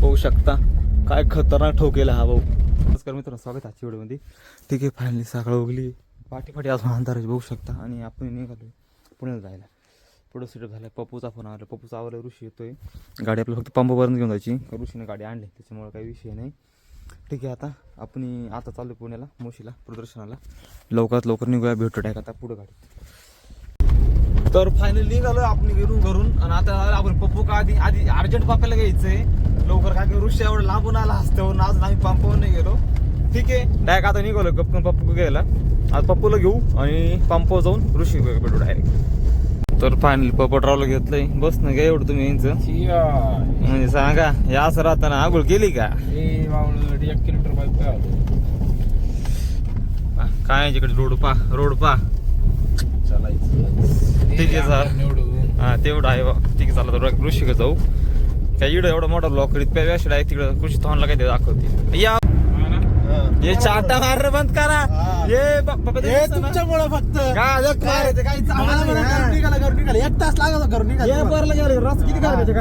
पाहू शकता. काय खतरनाक ठोकेला हा भाऊ. नमस्कार मित्रांनो स्वागत आजच्या व्हिडिओमध्ये. ठीक आहे फायनली सकाळ उगली. पाठी पाठी अजून अंधाराची बघू शकता. आणि आपण निघालो पुण्याला जायला. पुढं सीट झालं पप्पूचा फोन आला. पप्पूचा आवाला ऋषी येतोय. गाडी आपल्याला फक्त पंपापर्यंत घेऊन जायची. ऋषीने गाडी आणली त्याच्यामुळे काही विषय नाही. ठीक आहे आता आपण आता चालू पुण्याला मोशीला प्रदर्शनाला. लवकरात लवकर निघूया भेटू टाक आता पुढं गाडी तर फायनली निघालो आपण गेलो घरून. आणि आता आपण पप्पू का आधी आधी अर्जंट पापायला घ्यायचंय. लवकर काय की ऋषी एवढं लांबून आला असतं अजून आम्ही पंपावर नाही गेलो ठीक आहे. डायरेक्ट आता निघालो गपकन पप्पू घ्यायला. आज पप्पूला घेऊ आणि पंपावर जाऊन ऋषी भेटू डायरेक्ट तर फायनली पपटरावला घेतलंय. बस ना घ्या एवढं तुम्ही यांचं. म्हणजे सांगा हे असं राहताना आगोळ केली का? एक किलोमीटर बाईक काय याच्याकडे? रोड पा रोड पा. ठीक आहे सर हा तेवढं आहे बा. ठीक आहे तर कृषी जाऊ. काय इकडं एवढा मोठा ब्लॉक करीत प्याव्याशी डायरेक्ट तिकडं कृषी थॉनला काय ते दाखवते. या. हे. चाटा मार बंद करा. ये हे? तुमच्यामुळं फक्त. एक तास लागला घरून ये निघाला रस किती करायचे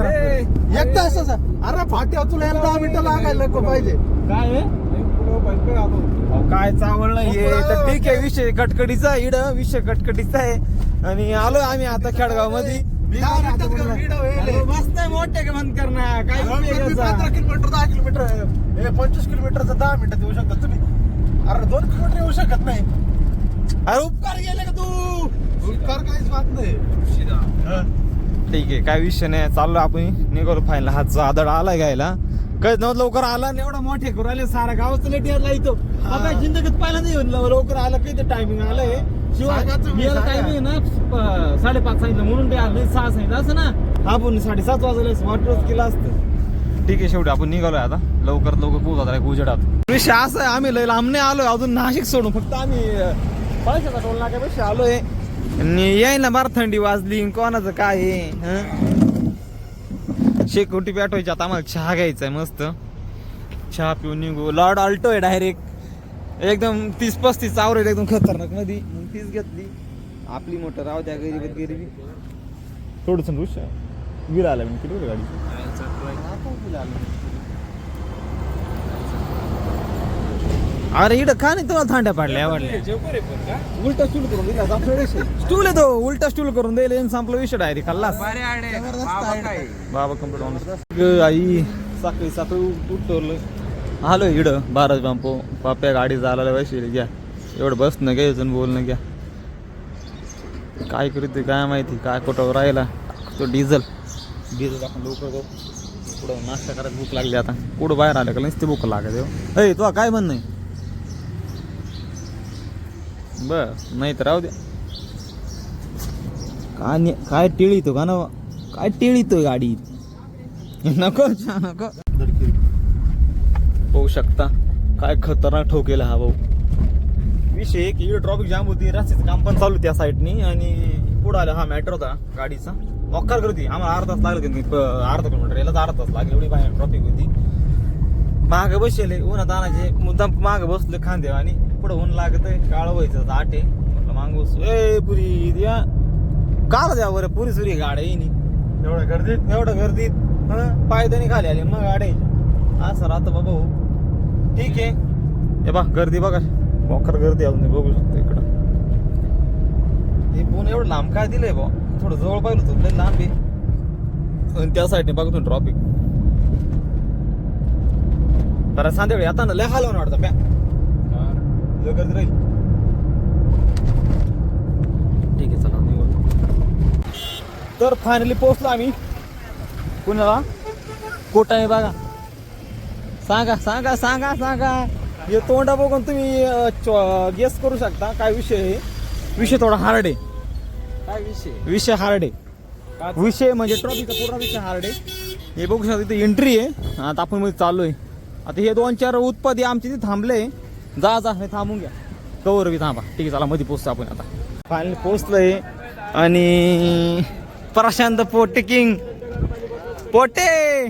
एक तास अरे फाट्यावर तुला दहा मिनिटं लागायला नको पाहिजे. काय आहे? अहो, काय चावलं हे? तर ठीक आहे विषय कटकडीचा इड विषय कटकडीचा आहे. आणि आलोय आम्ही आता खेडगावमध्ये. मस्त मोठे बंद करणार किलोमीटर दहा किलोमीटर हे पंचवीस किलोमीटरचं दहा मिनिटात येऊ शकता तुम्ही. अरे दोन किलोमीटर येऊ शकत नाही. अरे उपकार गेले का तू? उपकार काहीच बात नाही. ठीक आहे काय विषय नाही. चाललो आपण. निघालो फायनल हातचा आदळ आलाय घ्यायला कळत नव्हतं लवकर आला आणि एवढा मोठे करू आले सारा गावाचं लेट यायला इथं. आता जिंदगीत पहिला नाही येऊन लव- लवकर आलं काही टायमिंग आलंय. शिवाय सांगा तुम्ही, याला सांगा. टायमिंग ना साडेपाच सांगितलं म्हणून ते आलं सहा सांगितलं असं ना. आपण साडेसात वाजले वाटच केलं असतं. ठीक आहे शेवटी आपण निघालोय आता. लवकर लवकर पोहोचत आहे गुजरात विषय असं आहे आम्ही लय लांब नाही आलोय अजून नाशिक सोडून. फक्त आम्ही पैशाचा टोल नाक्यापेक्षा आलोय. आणि याय ना बार थंडी वाजली कोणाचं काय? शेकोटी पेटवायची आता आम्हाला चहा घ्यायचा आहे मस्त. चहा पिऊन निघू. लॉर्ड आल्टो आहे डायरेक्ट एकदम तीस पस्तीस आवरेल एकदम खतरनाकमध्ये मग तीच घेतली. आपली मोटर राहू द्या गरीबी गरीबी. थोडस बिल आला मी किती गाडी? अरे इकडं का नाही तुला थांड्या पाडल्या वाटल्या उलटा स्टूल करून दिला स्टूल आहे तो उलटा स्टूल करून आणि संपला विषय डायरी खाल्लास. बाबा कंप्लीट आई साखळी साखळी उठवलं आलो इकडं बाराज बांपो पाप्या गाडी झाला वैसे घ्या. एवढं बसणं घ्यायचं बोलणं घ्या. काय करीत काय माहिती काय कुठं राहिला. तो डिझेल डिझेल आपण लवकर जाऊ. पुढं नाश्ता करायला भूक लागली आता. पुढं बाहेर आलं का नुसती भूक लागत. अय तुला काय म्हणणं बर नाही तर राहू काय ने- काय टिळीतो का ना काय टिळीतो गाडी? नको छा, नको. पाहू शकता. काय खतरनाक ठोकेला हा भाऊ. विषय एक इकडे ट्रॉफिक जाम होती रस्त्याचं काम पण चालू त्या साईडनी आणि पुढे आला हा मॅटर होता गाडीचा. वक्कार करती आम्हाला अर्धा तास लागला की अर्धा किलोमीटर याला अर्धा तास लागला एवढी बाहेर ट्रॉफिक होती. माग बसले उन्हात आणायचे मुद्दाम माग बसले खांदे आणि पुढे ऊन लागत काळ व्हायचं आता आटे म्हटलं माग ए पुरी द्या. काल द्या बरं? पुरी सुरी गाड्या येईनी. एवढ्या गर्दीत? एवढं गर्दीत. हं, पायदणी खाली आले मग गाड्या असं राहतं बाबा हो. ठीक आहे. हे बा गर्दी बघा. मोकर गर्दी अजून बघू शकता इकडं. हे फोन एवढं लांब काय दिलंय बा? थोडं जवळ पाहिलं होतं लय लांब आहे. आणि त्या साईडने बघा तुम्ही ट्रॉफिक बरं सांध्याकडे आता ना लय हलवून वाटतं प्या गर्दी राहील. ठीक आहे चला निघू तर फायनली पोहोचलो आम्ही. पुण्याला कोटा आहे बघा. सांगा सांगा सांगा सांगा. हे तोंडा बघून तुम्ही गेस करू शकता. काय विषय आहे? विषय थोडा हार्ड आहे. काय विषय? विषय हार्ड आहे. विषय म्हणजे ट्रॉफीचा पूर्ण विषय हार्ड आहे. हे बघू शकता इथे एंट्री आहे. आता आपण मध्ये चाललो आहे आता हे दोन चार उत्पादी आमचे तिथे थांबले. जा जा हे थांबून घ्या. कवर बी थांबा. ठीक आहे चला मध्ये पोचतो आपण आता. फायनली पोचलोय आणि प्रशांत पोटे किंग. पोटे!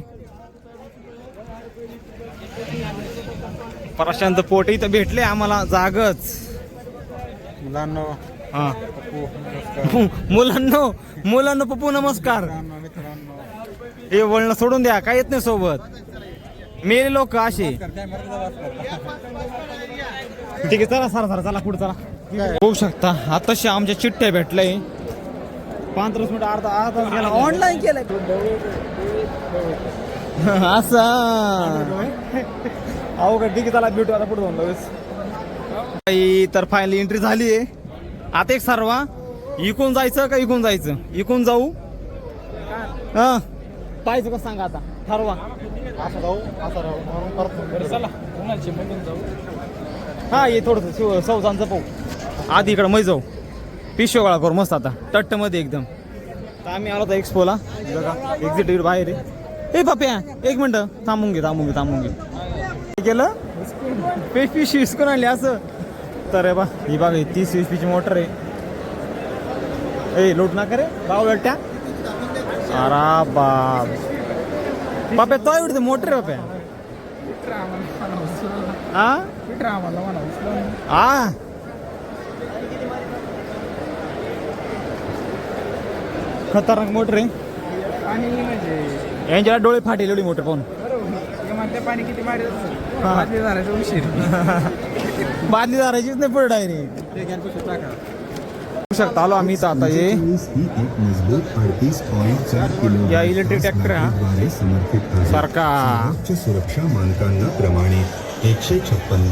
प्रशांत पोटे इथं भेटले आम्हाला जागच. मुलांना. हा. मुलांनो मुलांनो पप्पू नमस्कार. हे वळणं सोडून द्या काय येत नाही सोबत. मेले लोक असे. ठीक आहे चला सरा सरा चला पुढे चला. होऊ शकता आताशी आमच्या चिठ्ठ्या भेटलंय. पंधरा मिनिट अर्धा अर्धा गेला. ऑनलाईन केलंय. असं. अहो का ठीक आहे चला भेटू आता पुढे जाऊन लगेच. तर फायनली एंट्री झाली आहे आता एक सर्वा. इकून जायचं का इकून जायचं? इकून जाऊ? हा. पाहिजे का सांगा आता? ठरवा. असं जाऊ असं राहू म्हणून परत चला जाऊ हा ये थोडंसं शिव सौजांचं पाहू. आधी इकडं मै जाऊ. पिशव्या करू मस्त आता. टट्टमध्ये एकदम. तर आम्ही आलो होतो एक्सपोला बघा एक्झिट बाहेर आहे. ए पाप्या एक मिनटं. थांबून घे थांबून घे थांबून घे. काय केलं? पेशपी पिशवी हिसकून आणली असं. तर रे बा ही बघा ही तीस एच पीची मोटर आहे. ए लोट ना करे पावलट्ट्या अरा बाप. पाप्या तो एवढं मोटर पाप्या हा? खतरनाक मोटर आहे पाणी म्हणजे यांच्या डोळे फाटेल एवढी मोटर पाहून. बरोबर म्हणते पाणी किती हा. बादली झाल्याचा उशीर. बादली धरायचीच नाही पुढे डायरेक्ट टाका. शकता. आलो आम्ही आता ही. या इलेक्ट्रिक ट्रॅक्टर हा. सारखा. सुरक्षा मानकांना प्रमाणित एकशे छप्पन.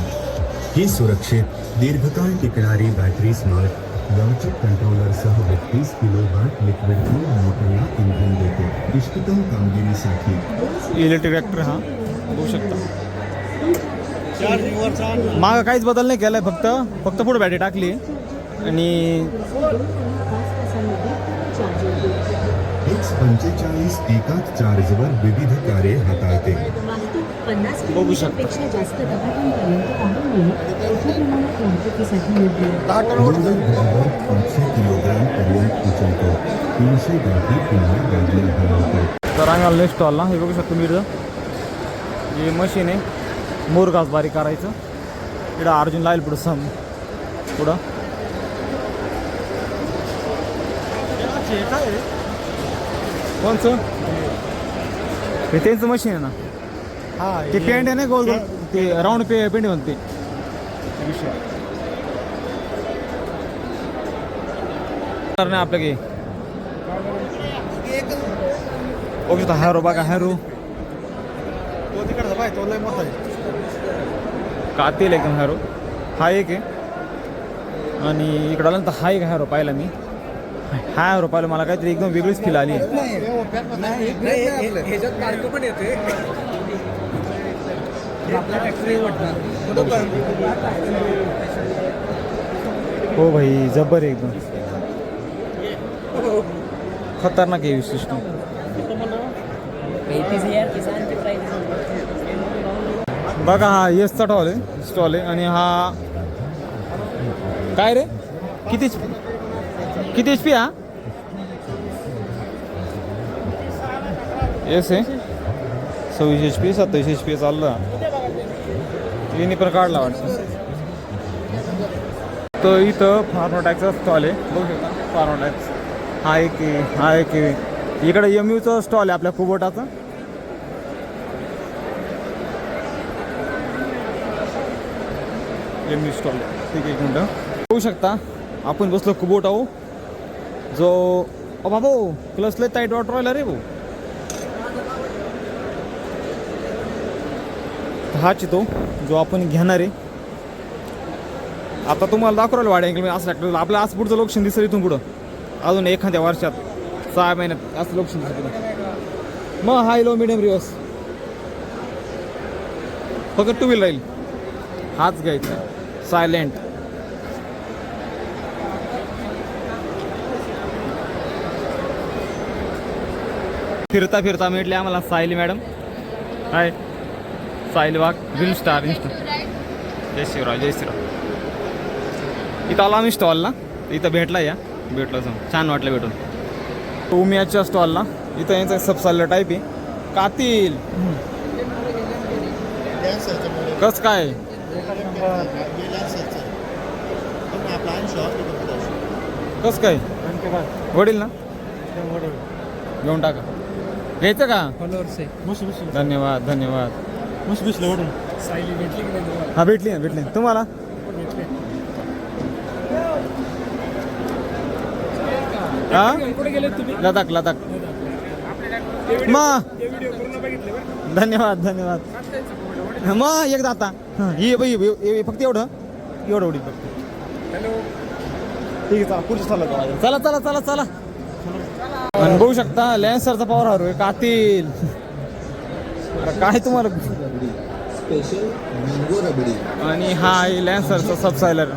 ही सुरक्षित दीर्घकाळ टिकणारी बॅटरी स्मार्ट लवचिक कंट्रोलरसह बत्तीस किलो वॅट लिक्विड फ्यूल मोटरला इंधन देते. इष्टतम कामगिरीसाठी. इलेक्ट्रिक ट्रॅक्टर हा. बघू शकता. माग काहीच बदल नाही केलाय फक्त. फक्त पुढे बॅटरी टाकली. आणि पंचेचाळीस एकाच चार्जवर विविध कार्ये हाताळते. बघू शकता. पाचशे किलोग्राम पर्यंत उचलतो. तीनशे गाठी पुन्हा गाडल्या हलवतो. तर आम्ही स्टॉलला हे बघू शकतो मी इथं. हे मशीन आहे. मोरगास बारीक करायचं. इकडं अर्जुन लाईल पुढं. सम पुढं. कोणचं हे त्यांचं मशीन आहे ना हा ते पेंट आहे ना गोल गोल ते राऊंड पे पेंट म्हणते नाही आपलं की? बघू शकता हॅरो बघा हॅरो. तो तिकडचा पाय तो लय मोठा आहे. कातील एकदम हॅरो. हा एक आहे. आणि इकडं आल्यानंतर हा एक हॅरो पाहिला मी. हा रुपायला मला काहीतरी एकदम वेगळीच फील आली. ह्याच्यात बारकं पण येते हो भाई जबर आहे एकदम. खतरनाक आहे सिस्टम बघा हा येसचा स्टॉल आहे स्टॉल आहे आणि हा काय रे? किती किती एच पी हा? येस आहे eh? सव्वीस एच पी सत्तावीस एच पी चालला. तिने पण काढला वाटतं. तर इथं फार्मोटॅकचा स्टॉल आहे. बघू शकता फार्मोटॅक्स हा एक आहे, हा एक इकडे एम यूचा स्टॉल आहे आपल्या कुबोटाचा एम यू स्टॉल ठीक आहे एक मिनटं. बघू शकता. आपण बसलो कुबोट जो अबा भाऊ क्लस लय टाईट वाटर राहिला रे भाऊ. हाच आहे तो जो आपण घेणार आहे. आता तुम्हाला दाखवायला वाड्या अँगल असं लागतं आपलं आज पुढचं लोकशन दिसेल इथून पुढं. अजून एखाद्या वर्षात सहा महिन्यात असं लोकशन दिसत मग हाय लो मिडियम रिवर्स फक्त टू व्हील राहील हाच घ्यायचा. सायलेंट फिरता फिरता भेटले आम्हाला Sayali madam. Hi. Sayali Wagh green star insta जय शिवराव जय शिवराव इथं आलो आम्ही स्टॉलला इथं भेटला या. भेटलो जाऊन. छान वाटलं भेटून. उमियाच्या स्टॉलला इथं यांचा सब चाललं टाईप आहे. कातील. कस काय? कस काय? वडील ना? घेऊन टाका. घ्यायचं का? फॉलोअर्स आहे. धन्यवाद धन्यवाद. मस्त सायली भेटली की नाही तुम्हाला? हा भेटली ना भेटली तुम्हाला? भेटले. हा? कुठे गेले तुम्ही? लदाख लदाख. ते मग व्हिडिओ पूर्ण बघितले बरं धन्यवाद धन्यवाद. मग एकदा आता हं, ये बाई ये- ये- फक्त एवढं? एवढं एवढी फक्त. हॅलो. ठीक आहे चला पुढची चालला चला चला चला चला. आणि बघू शकता लॅन्सरचा पॉवर हरो आहे कातील. काय तुम्हाला आणि हा आहे लॅन्सरचा सबसायलर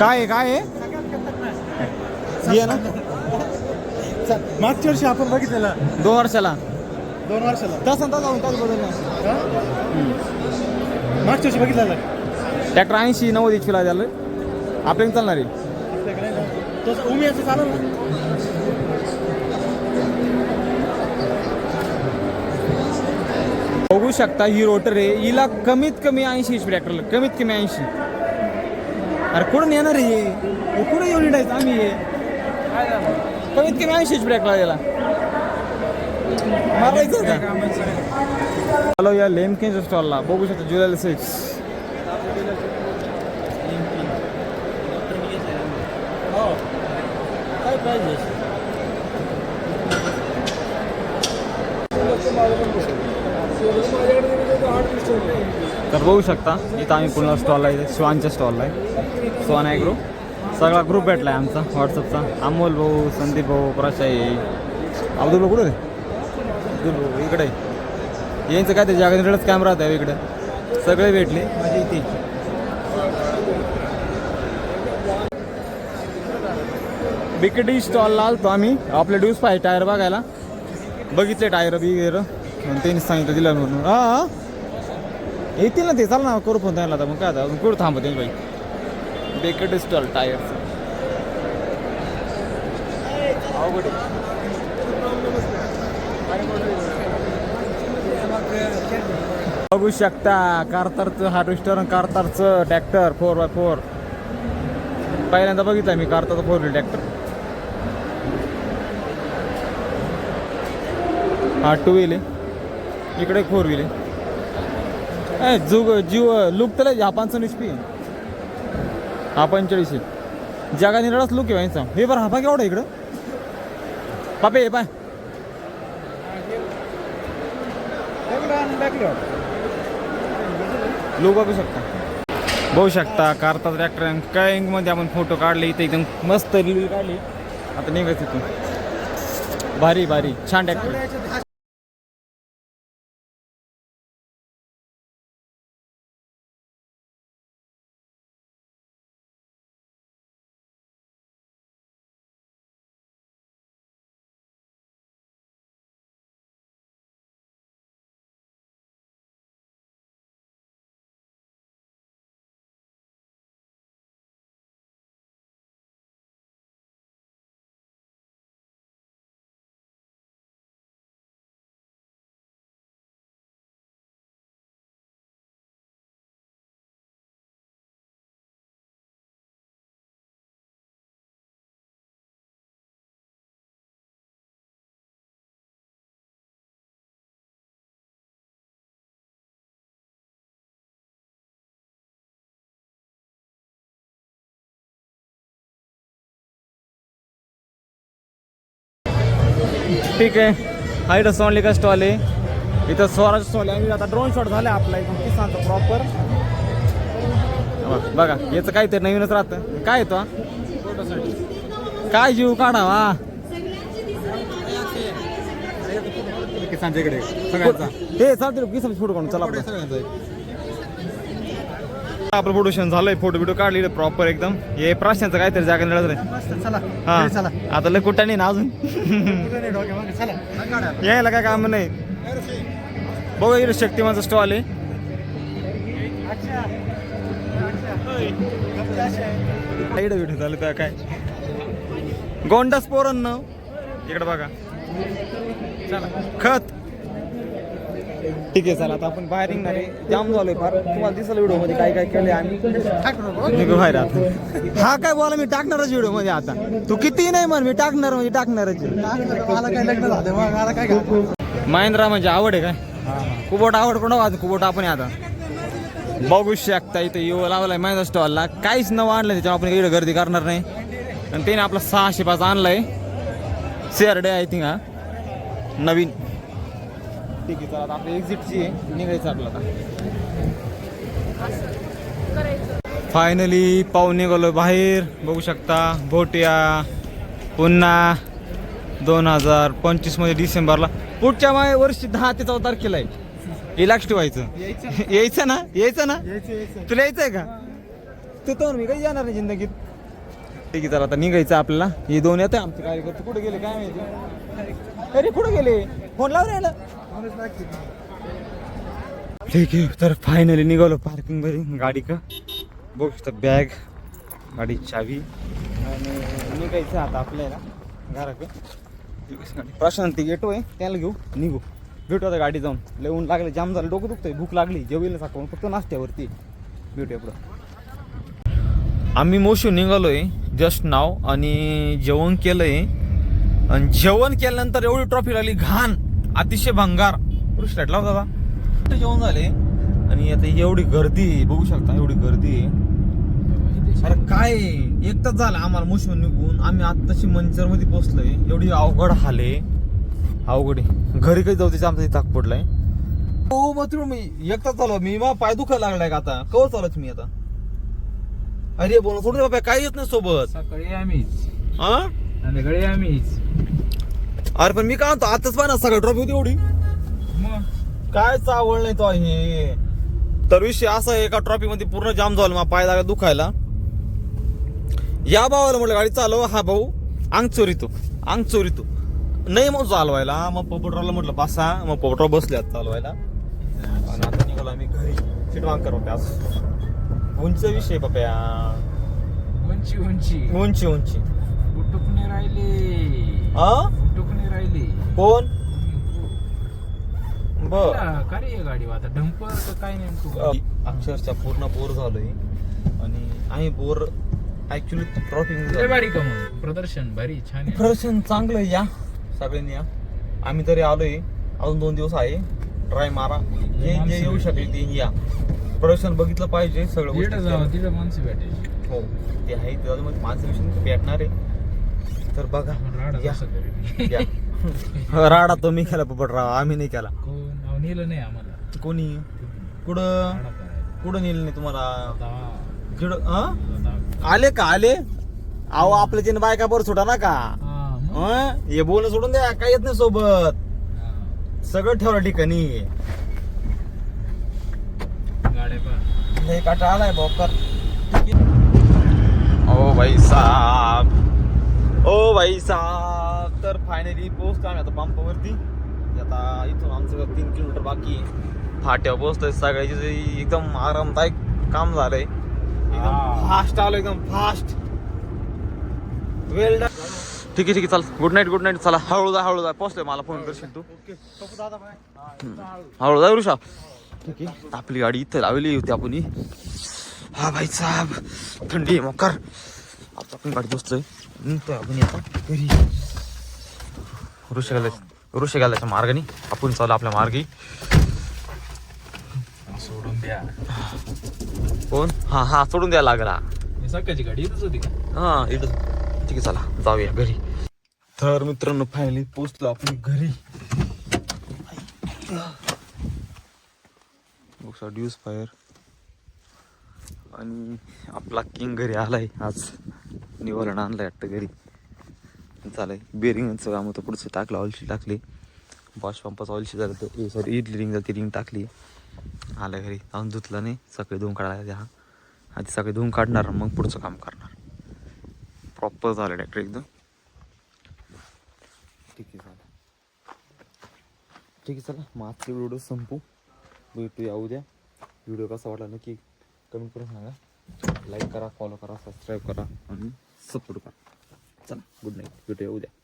काय आहे काय आहे? ना. मागच्या वर्षी आपण बघितलेला. दोन वर्षाला. दोन वर्षाला. तसं तसं जाऊन तास बदल मागच्या वर्षी बघितलेला. ट्रॅक्टर ऐंशी नव्वद इच्छूला झालं आपल्याला चालणार आहे ना. बघू शकता ही रोटर आहे. हिला कमीत कमी ऐंशी एच ट्रॅक्टरला कमीत कमी ऐंशी. अरे कुठून येणार आहे हे? हे कुठं येऊन येणायचं आम्ही हे? कमीत कमी ऐंशी एच ट्रॅक्टरला याला. मारायचं का? हॅलो या लेमकिनच्या स्टॉलला बघू शकता जुलै सिक्स काय पाहिजे तर बघू शकता इथं आम्ही पुन्हा स्टॉल आहे श्वानच्या स्टॉलला आहे. स्वान आहे ग्रुप सगळा ग्रुप भेटला आहे आमचा व्हॉट्सअपचा अमोल भाऊ संदीप भाऊ प्रशाई. अब्दुल भाऊ कुठे? अब्दुल भाऊ इकडे. यांचं काय ते जागेच कॅमेरा आहे इकडे. सगळे भेटले. माझी इथे. बिकटी स्टॉलला आलतो आम्ही. आपले ड्यूस पाहिजे टायर बघायला. बघितले टायर बिगर. म्हणून त्यांनी सांगितलं दिलं म्हणून. हा. येतील ना ते. चाल ना करू फोन आता. मग काय आता? अजून कुठं थांबत बाई? बेकेट स्टॉल टायर. बघू शकता कारतारचं हार्वेस्टर कारतारचं ट्रॅक्टर फोर बाय फोर पहिल्यांदा बघितलं मी कारतारचा फोर व्हील ट्रॅक्टर हा टू व्हील आहे. इकडे फोर व्हील आहे. ए, जुग जीव लुक तर हापांचं पंचवीस पी हा जगा निराळाच लुक आहे यांचा हे बरं हा बघ इकडं? पापे हे पाय. लुक बघू शकता. बघू शकता कारता ट्रॅक्टरमध्ये आपण फोटो काढले इथे एकदम मस्त रिव्ह्यू काढली. आता निघायचं इथून. भारी भारी छान ट्रॅक्टर ठीक आहे. हा इथं सोनलिका स्टॉल आहे. इथं स्वराज स्टॉल आहे. आता ड्रोन शॉट झाला आपला. एकदम किसानचा प्रॉपर बघा याचं काहीतरी नवीनच राहतं. काय येतो? काय जीव काढावा? किसानच्या इकडे. हे चालते किसन फोटो काढून चला आपलं फोटोशन झालंय फोटो बिटो काढले प्रॉपर एकदम. हे प्राशांचं काहीतरी जागा मिळत हा. चला. आता लय कुठं नाही ना अजून? चला यायला काय काम नाही. बघा इकडे शक्तिमानचा स्टॉल आहे. इकडे व्हिडिओ झालं काय? गोंडास पोरांना इकडे बघा. खत. ठीक आहे चला आता आपण बाहेर निघणार आहे. जाम झालोय फार. तुम्हाला दिसलं व्हिडिओमध्ये काय काय केलंय आम्ही निघू बाहेर आता. हा काय बोला मी टाकणारच व्हिडिओमध्ये आता. तू किती नाही म्हण मी टाकणार म्हणजे टाकणारच मला काय लग्न झालं? मग मला काय महिंद्रा म्हणजे आवड आहे काय? कुबोट आवड कोण आज कुबोट आपण आता. बघू शकता इथं येऊ लावलाय महिंद्रा स्टॉलला काहीच नवं आणलं त्याच्यावर आपण इकडे गर्दी करणार नाही. आणि त्याने आपला सहाशे पाच आणलाय. शेअरडे आय थिंक हा. नवीन. ठीक आहे चला आपली एक्झिटची आहे निघायचं आपलं आता. फायनली पाहून निघालो बाहेर. बघू शकता भोटिया पुन्हा दोन हजार पंचवीसमध्ये डिसेंबरला. पुढच्या मा- वर्षी दहा ते चौदा तारखेला आहे. इलाक्स व्हायचं यायचं. ना? यायचं ना? तुला यायचंय का? तू तर मी काही जाणार नाही जिंदगीत. ठीक आहे चला आता निघायचं आपल्याला. हे दोन येत आमचे कार्यकर्ते. कुठे गेले काय माहिती? अरे कुठे गेले? फोन लावून यायला ठीक आहे तर फायनली निघालो पार्किंगमध्ये गाडी का बघू शकता बॅग गाडी चावी. आणि निघायचं आता आपल्याला घराकडे प्रशांत गेटो आहे त्याला घेऊ निघू. भेटू आता गाडी जाऊन. लेऊन लागले जाम झालं डोकं दुखतंय भूक लागली जेवीला साखवून फक्त नाश्त्यावरती. भेटूया पुढं. आम्ही मोशू आहे जस्ट नाव आणि जेवण केलं आहे आणि जेवण केल्यानंतर एवढी ट्रॉफी लागली घाण. अतिशय भंगार. पुरुष लावला होता ते जेवण झाले. आणि आता एवढी गर्दी बघू शकता एवढी गर्दी आहे. अरे काय आहे? एक तास झाला आम्हाला मुशून निघून. आम्ही आत्ताशी मंचरमध्ये पोहोचलोय. एवढी अवघड हाले अवघड घरी काही जाऊ आमचा ताक पडलाय. हो मग तुम्ही मी एक तास चालू मी मग पाय दुखायला लागलाय का आता? कवर चालत मी आता. अरे बोल सोडून बाबा काय येत नाही सोबत? सकाळी आम्हीच. हा आम्हीच. अरे पण मी काय म्हणतो आताच पाहिजे सगळं ट्रॉफी होती एवढी. मग? काय चावळ नाही तो हे तर विषय असा आहे एका ट्रॉफी मध्ये पूर्ण जाम झालं मग पाय लागला दुखायला. या भावाला म्हटलं गाडी चालव हा भाऊ अंग चोरीतो अंग चोरीतो. नाही मग चालवायला मग पोपटरावला म्हटलं बसा. मग पोपटराव बसले आता चालवायला. आणि आता निघालो आम्ही घरी. सीट वांग करू आज उंच विषय बाप्या उंची उंची. उंची उंची. बुटुकणे राहिले. हा राहिले. कोण? बर. गाडी आता डंपर का काय नेमकं अक्षरशः पूर्ण बोर झालोय. आणि आम्ही बोर ऍक्च्युली भारी का मग प्रदर्शन भारी छान आहे. प्रदर्शन चांगलं आहे, या सगळ्यांनी या. आम्ही तरी आलोय. अजून दोन दिवस आहे. ट्राय मारा. जे जे येऊ शकेल ते या. प्रदर्शन बघितलं पाहिजे सगळं तिकडे जावं माणसं भेटायची. हो. ते आहे ते अजून माणसं विषय भेटणार आहे. तर बघा. आपण राडा या. कसं करेल? या. राडा तो मी केला पोपटराव आम्ही नाही केला. कोण? नेलं नाही आम्हाला. कोणी? कुठं? राडा करायला. कुठं नेलं नाही तुम्हाला? हा आले का? आले? अहो आपल्या तिने बायका बरं सुटा ना का? हा, मग? हं? हे बोलणं सोडून द्या काय येत नाही सोबत. हा. सगळं ठेवलं ठिकाणी. गाड्या पहा. लय काटा आलाय बॉकर ओ भाई साहब. ओ भाई साहब. तर फायनली पोहोचतो आम्ही आता पंपावरती आता इथून आमचं तीन किलोमीटर बाकी आहे. फाट्यावर पोहोचतोय सगळ्याची एकदम आरामदायक काम झालंय. एकदम. फास्ट आलो एकदम फास्ट वेल डन ठीक आहे ठीक आहे चल. गुड नाईट गुड नाईट चला हळू जा हळू जा. पोहोचलोय मला फोन करशील तू? हळू जा ऋषा ठीक आहे. आपली गाडी इथं लावली होती आपण ही. भाई साहेब थंडी आहे मोकर आता आपण गाडी बसतोय निघतोय आपण आता. घरी. ऋषी घालायच्या ऋषी घालायच्या मार्गाने. आपण चालू आपल्या मार्गी. सोडून द्या. कोण? हा हा सोडून द्यायला लागला. हे सकाळची गाडी इथंच होती का? हा इथं. ठीक आहे चला जाऊया घरी. तर मित्रांनो फायनली पोचलो आपण घरी. ड्यूस फायर आणि आपला किंग घरी आलाय आज. निवारण आणलाय वाटतं घरी. चालेल बेरिंगचं काम होतं पुढचं टाकलं ऑइलशी टाकली. वॉश पंपाचं ऑइलशी झालं तर सॉरी इडली रिंग झाली ती रिंग टाकली. आलं घरी. जाऊन धुतलं नाही. सकाळी धुवून काढायला हा. आधी सकाळी धुवून काढणार मग पुढचं काम करणार. प्रॉपर झालं डॅक्टर एकदम. ठीक आहे चालेल. ठीक आहे चला. मग आजचे व्हिडिओ संपू. भेटूया उद्या. व्हिडिओ कसा वाटला नक्की कमेंट करून सांगा. लाईक करा फॉलो करा सबस्क्राईब करा आणि सपोर्ट करा. चला गुड नाईट भेटूया उद्या.